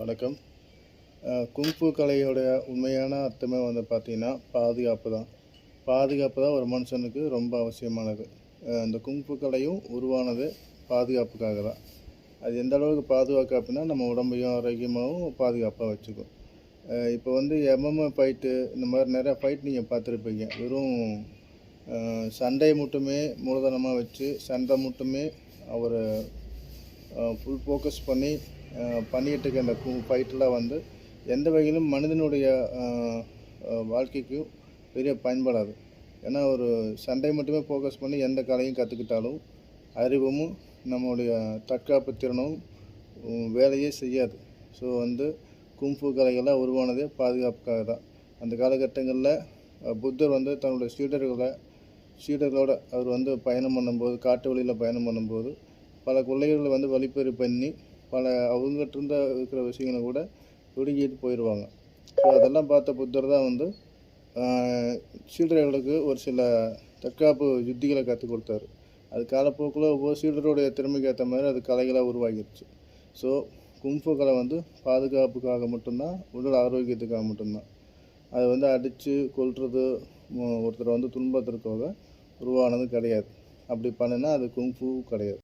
வணக்கம். குங்ஃபு கலையோடைய உண்மையான அர்த்தமே வந்து பார்த்திங்கன்னா பாதுகாப்பு தான். பாதுகாப்பு தான் ஒரு மனுஷனுக்கு ரொம்ப அவசியமானது. அந்த இந்த குங்ஃபு கலையும் உருவானது பாதுகாப்புக்காக தான். அது எந்த அளவுக்கு பாதுகாப்பு நம்ம உடம்பையும் ஆரோக்கியமாகவும் பாதுகாப்பாக வச்சுக்கும். இப்போ வந்து எம்எம்ஏ ஃபைட்டு இந்த மாதிரி நிறையா ஃபைட் நீங்கள் பார்த்துருப்பீங்க. வெறும் சண்டை சண்டையை மட்டுமே மூலதனமாக வச்சு சண்டை மட்டுமே அவர் ஃபுல் ஃபோக்கஸ் பண்ணி பண்ணிகிட்டு இருக்க அந்த ஃபைட்டெலாம் வந்து எந்த வகையிலும் மனிதனுடைய வாழ்க்கைக்கும் பெரிய பயன்படாது ஏன்னா ஒரு சண்டை மட்டுமே ஃபோக்கஸ் பண்ணி எந்த கலையும் கற்றுக்கிட்டாலும் அறிவும் நம்மளுடைய தற்காப்பு திறனும் வேலையே செய்யாது. ஸோ வந்து கும்ஃபு கலைகள்லாம் உருவானதே பாதுகாப்புக்காக தான். அந்த காலகட்டங்களில் புத்தர் வந்து தன்னுடைய சீடர்களை சீடர்களோடு அவர் வந்து பயணம் பண்ணும்போது காட்டு வழியில் பயணம் பண்ணும்போது பல கொள்ளைகளை வந்து வழிப்பறி பண்ணி பல அவங்ககிட்ட இருக்கிற விஷயங்களை கூட ஒடுங்கிட்டு போயிடுவாங்க ஸோ அதெல்லாம் பார்த்த புத்தர் தான் வந்து சீடர்களுக்கு ஒரு சில தற்காப்பு யுத்திகளை கற்றுக் கொடுத்தாரு. அது காலப்போக்கில் ஒவ்வொரு சீடருடைய திறமைக்கு ஏற்ற மாதிரி அது கலைகளாக உருவாகிடுச்சு ஸோ கும்ஃபு கலை வந்து பாதுகாப்புக்காக மட்டும்தான் உடல் ஆரோக்கியத்துக்காக மட்டும்தான். அது வந்து அடித்து கொல்றது ஒருத்தரை வந்து துன்பத்திற்காக உருவானது கிடையாது. அப்படி பண்ணுனா அது குங்ஃபு கிடையாது.